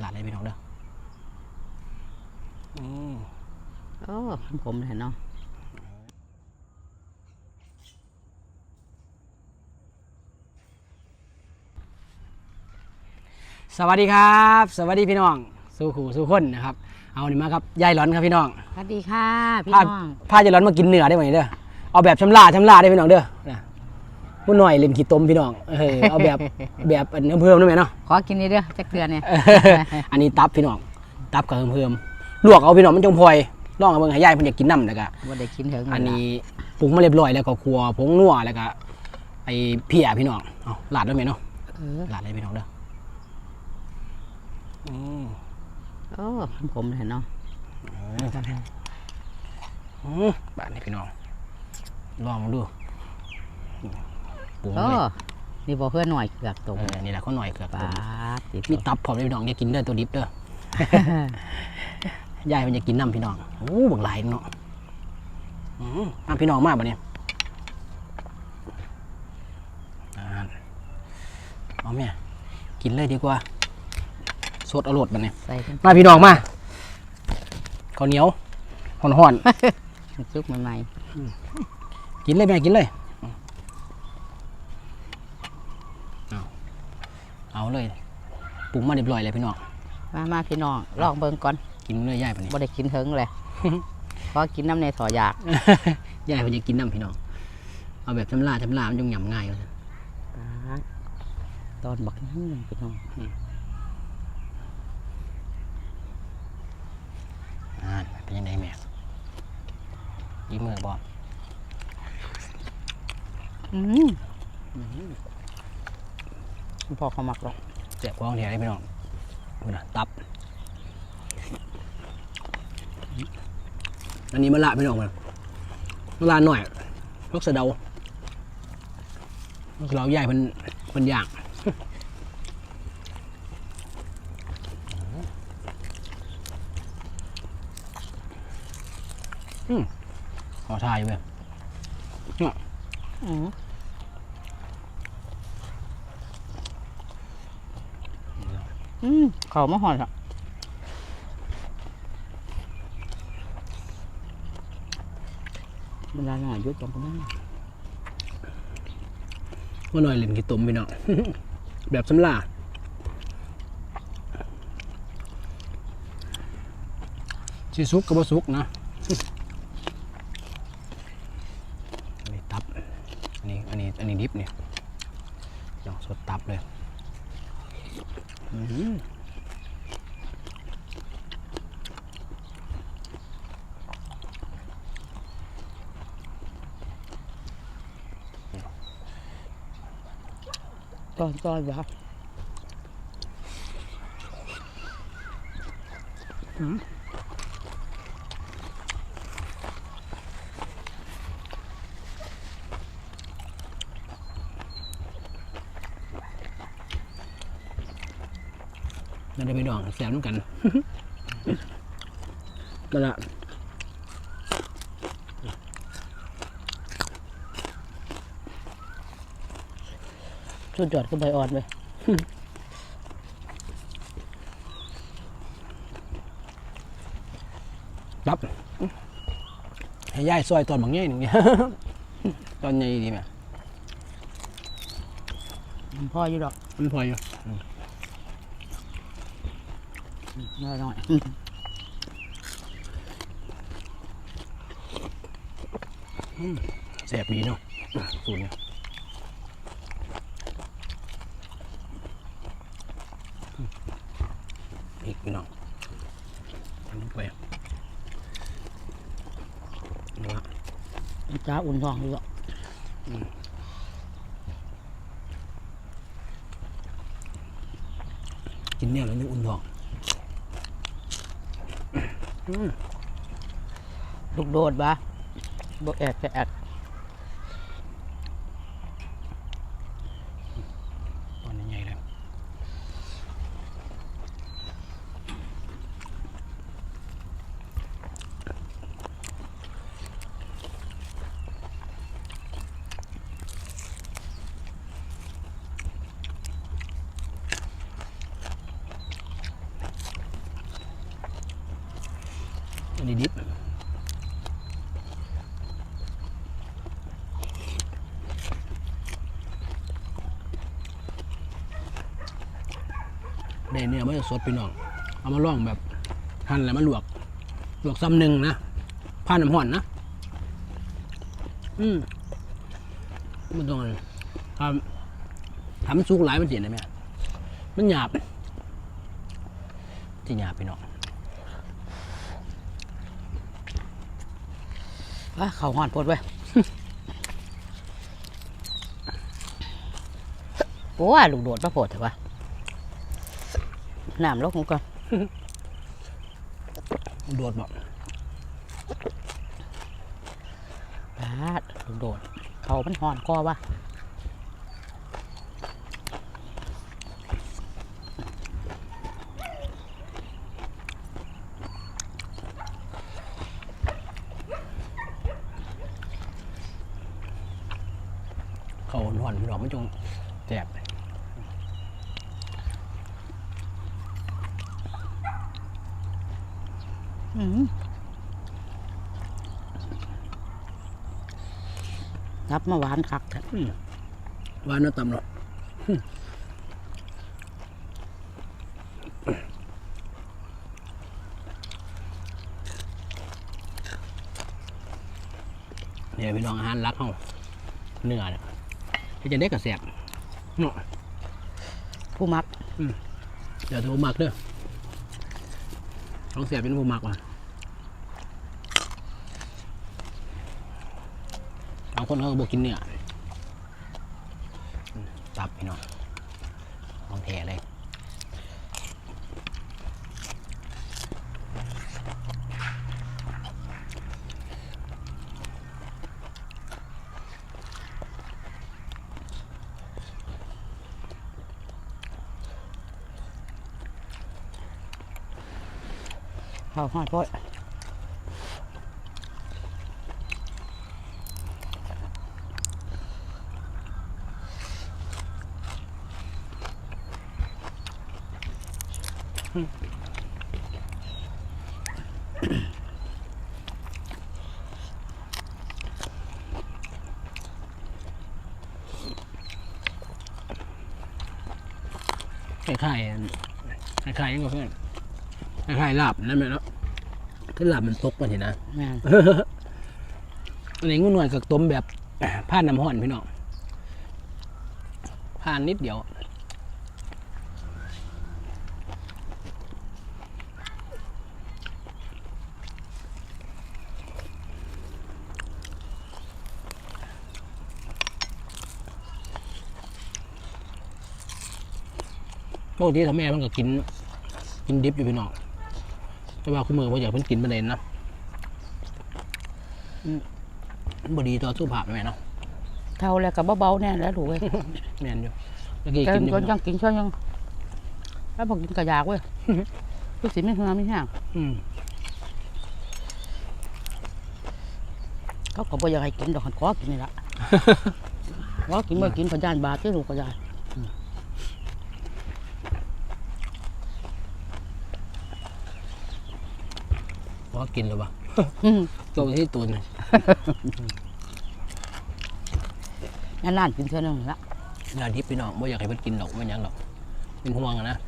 หลานเลยพี่น้องเด้ออืมโอ้ผมเลยเนาะสวัสดีครับ สวัสดีพี่น้องสู่ขู่สู่คนนะครับ เอานี่มาครับยายหลอนครับพี่น้องสวัสดีค่ะพี่พาน้องพายายหลอนมากินเนื้อได้ไหมเด้อเอาแบบชำลาชำลาได้พี่น้องเด้อนะ ผู้หน่อยเล่นขี้ต้มพี่น้องเออเอาแบบแบบอันเพิ่มๆได้ไหมเนาะขอกินนิดเดียวจักเดือนเนี่ยอันนี้ตับพี่น้องตับกับเพิ่มๆลวกเอาพี่น้องมันจงพลอยลองเอาเบิ่งให้ยายเพิ่นอยากกินน้ำแล้วก็ว่าได้กินถึงอันนี้ปรุงมาเรียบร้อยแล้วก็ครัวผงนัวแล้วก็ไอ้เพียพี่น้องเอาลาดได้ไหมเนาะเออลาดเลยพี่น้องเด้ออืมโอ้ผมเลยเนาะอืมบ้านนี้พี่น้องลองมาดู ปรุงโอ้เลยนี่บอกเพื่อนหน่อยเกือกตรงเออนี่แหละข้าวหน่อยเกือบปาต้มดติดมีตับพร้อมเลยพี่น้องอย่ากินเด้อตัวดิบเด้อยายมันจะกินน้ำพี่น้องโอ้บักหลายเนาะอืมอะพี่น้องมาบ่เนี่ยอ่าเอาแม่กินเลยดีกว่าสดอรรถบัดเนี่ยใส่ทั้งมาพี่น้องมาข้าวเหนียวห่อนซุปใหม่ๆกินเลยแม่กินเลยเอา เอาเลยปรุงมาเรียบร้อยเลยพี่น้องๆมามาพี่น้องลองเบิ่งก่อนกินเลยย่ายปะเนี่ยบ่ได้กินถึงเลยขอกินน้ำในถออยากย่ายเพิ่นจะกินน้ำพี่น้องเอาแบบชำลาชำลามันจงหยำง่ายเลยปาดตอนบักนั่งพี่น้องอ่าเป็นยังไงแม่ยิ้มมือบ่อืม พอเขามักหรอกเจ็บท้องแถวได้พี่น้องดูนะตับ อันนี้มะละพี่น้องมันมะละหน่อยลูกสะเดาลูกเราใหญ่เป็นเป็นอย่างอืมขอทายอยู่เว้ยอืม อืมเขามาหอดอะเวลาหน่อยยุดจังนะว่าหน่อยเล่นกี่ตุ่มพี่น้อง แบบสำลาชีซุกกับซุกนะอันนี้ตับ อันนี้ อันนี้ อันนี้ดิบเนี่ยลองสดตับเลย อื้อหือ ตอนตอนวะนั่นได้พี่น้องแซมน้ำกันมาละสุดยอดก็ใบอ่อนไปตับให้ย่ายซอยตอนบางแง่หนึ่งเนี่ยตอนใหญ่ดีไหมพ่ออยู่ดอกมันพออยู่ น้อยหน่อยแสบดีเนาะสูตรเนี่ยอีกพี่น้องทำลงไปนี่ละจ้าอุ่นท้องอยู่ดอกกินเนี่ยแล้วยังอุ่นท้อง ลูกโดดบ้าบกแอดแอด ตอนนี้ใหญ่เลย อั นนี้ดิบได้เนี่ยไม่สดพี่น้อง เอามาล่องแบบหั่นแล้วมาลวก ลวกซ้ำหนึ่งนะผ่านน้ำห่อนนะ อืมมันต้องทำทำมันสุกหลายมันเสียได้ไหมมันหยาบที่หยาบพี่น้อง ว่าเขาหอนปวดไว้ยโอ้ยลูกโดดมาปวดเถอะวะน้ำลกมันก่อนโดดบอกปาดลูกโดด เขามันหอนคอวะ เขาห่อนพี่น้องมันจงแจบอืมรับมาหวานคักเถอะหวานเนื้อต่ำเนาะเนี่ยพี่น้องอาหารรักเขาเนื้อเนี่ย ที่จะได้กระแสบเนาะผู้มักเดี๋ยวโทรมักเด้อต้องเสียเป็นผู้มักว่ะบางคนเขาก็บอกกินเนื้ออืมตับพี่น้องของ ขาห้อนปวดคล้ายๆคล้ายๆยังไงเพื่อน คล้ายๆลาบนั่นไหมเนาะคือลาบมันตกมาทีนะแม่นอันนี้งูหน่วยกับต้มแบบผ่านน้ำห้อนพี่น้องผ่านนิดเดียวปกติถ้าแม่มันก็กิน กินดิบอยู่พี่น้อง แต่ว่าคุณมือว่าอยากเพิ่นกินประเด็นนะอืมมันบดีต่อสุขภาพแม่เนาะเท่าแล้วกับเบาๆแน่แล้วลูกเว้ยแม่นอยู่เมื่อกี้แกกิงนอยู่จนพี่น้ยัองงกินช่วยยัง แล้วบอกกินกระยากเว้ยทุกสิ่งไม่ทำไม่ห่างอืมเขาก็บอกอยากให้กินดอกหันขอกินนี่ละว่ากินเมื่อกินกระยานบาดที่ลูกกระยาน ว่ากินหรือเปล่าอืมตัวที่ตุนนั่นร้านกินเท่านึงละยาดิบพี่น้องไม่อยากให้เพิ่นกินดอกไม่หยังดอกเป็นห่วงอะนะ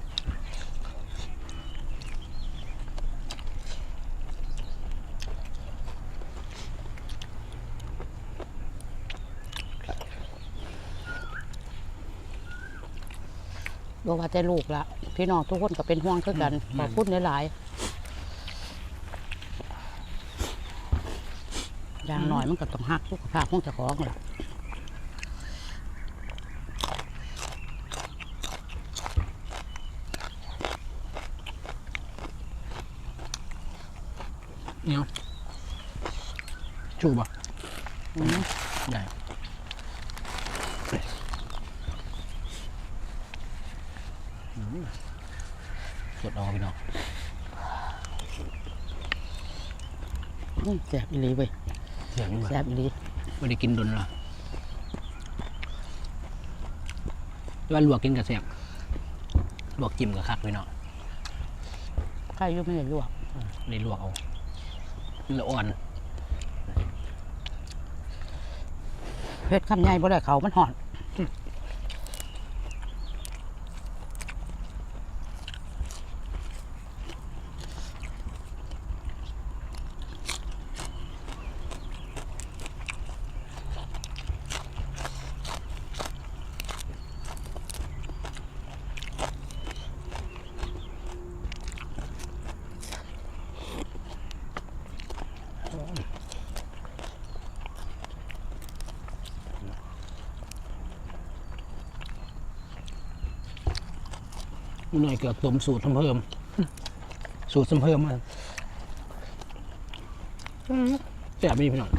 บอกว่าแต่ลูกละพี่น้องทุกคนก็เป็นห่วงคือกันขอบคุณหลายๆ อย่างหน่อยมันก็ต้องหักสุขภาพของเจ้าของล่ะเนี่ยชูบ่อืมใหญ่อืมสดเอาพี่น้องอืมแซ่บอีหลีเว้ย เสียงนี่แซ่บอีหลีไม่ได้กินดนละแต่ว่าลวกกินกับแซ่บลวกจิ้มกับคักพี่น้องใครอยุ่ไม่ได้ลวกได้ลวกเอาละอ่อนเฮ็ดคำใหญ่บ่ได้เขามันหอน หน่อยเกือบต้มสูตรทำเพิ่ม สูตรทำเพิ่มมาแซ่บมีพี่น้อง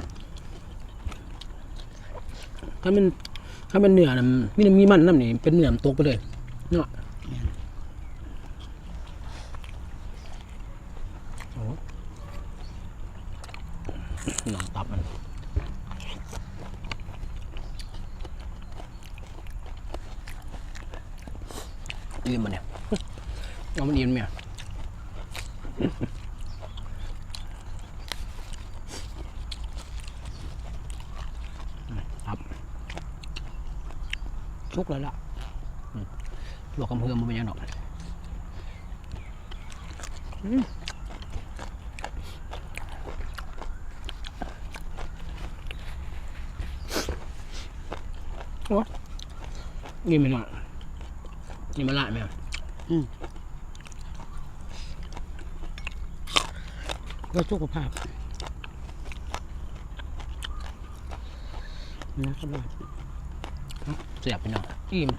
ถ้ามันถ้ามันเนื้อน่ะมีน้ำมีมันน้ำนี่เป็นเนื้อมันตกไปเลยเนาะโอ้หนังตับมันยืมมันเนี่ย เอามันยืมเนี่ยครับชุกแล้วล่ะลวกกำเพื่อมมันเป็นยังดอกโอ้นี่มันหน่อยนี่มันละไหมอะ พื่อสุขภาพนะครับเสียบไปหน่อยอิ่ม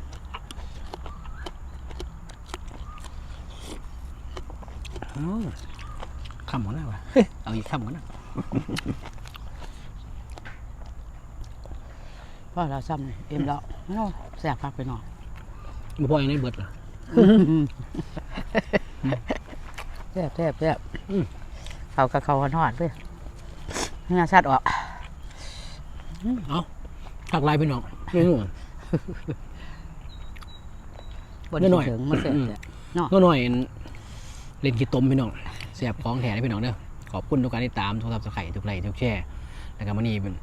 อืมคำหัวหน้าวะเอาอีกคำหัวหน้าพอเราซ้ำนี่เอ็มแล้วไม่ต้องแสบพักไปหน่อยบ่พอยังได้เบิดเหรอแซ่บแซ่บแซ่บ เขากับเขาหอนๆเพื่อเนื้อสัตว์ออกเอาทักไลน์ไปหน่อยเรื่องนู้นบนนิดหน่อยถึงมาเสร็จอืมเนาะก็หน่อยเล่นกีต้มพี่น้องเสียบของแถได้พี่น้องเด้อขอบคุณทุกการติดตามทุกทับสไครทุกไลค์ทุกแชร์แล้วก็มื้อนี้เป็น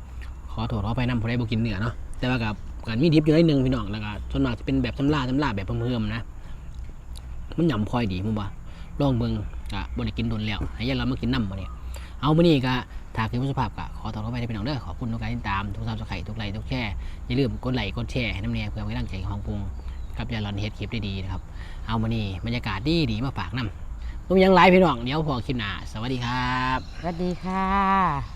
ขอโทษขอไปนำผู้ใดบ่กินเนื้อเนาะแต่ว่ากับการมีดิบอยู่ในหนึ่งพี่น้องแล้วก็ส่วนมากจะเป็นแบบตำราตำราแบบเพิ่มๆนะ มันหย่ำพลอยดีผมว่าลองเบิ่ง ก็บ่ได้กินโดนแล้วให้ยายเรามากินน้ำมาเนี่ยเอามื้อนี้ก็ถ้าคือผู้สุภาพก็ขอโทษขอไปได้พี่น้องเด้อขอบคุณทุกการติดตามทุกทับสไครทุกไลค์ทุกแชร์อย่าลืมกดไลค์กดแชร์ให้น้ำแน่เพื่อเป็นกำลังใจของปรุงกับยาลอนเฮ็ดคลิปได้ดีนะครับเอามานี่บรรยากาศดีดีมาฝากน้ำผมยังไลฟ์พี่น้องเดี๋ยวพอคลิปหน้าสวัสดีครับ สวัสดีค่ะ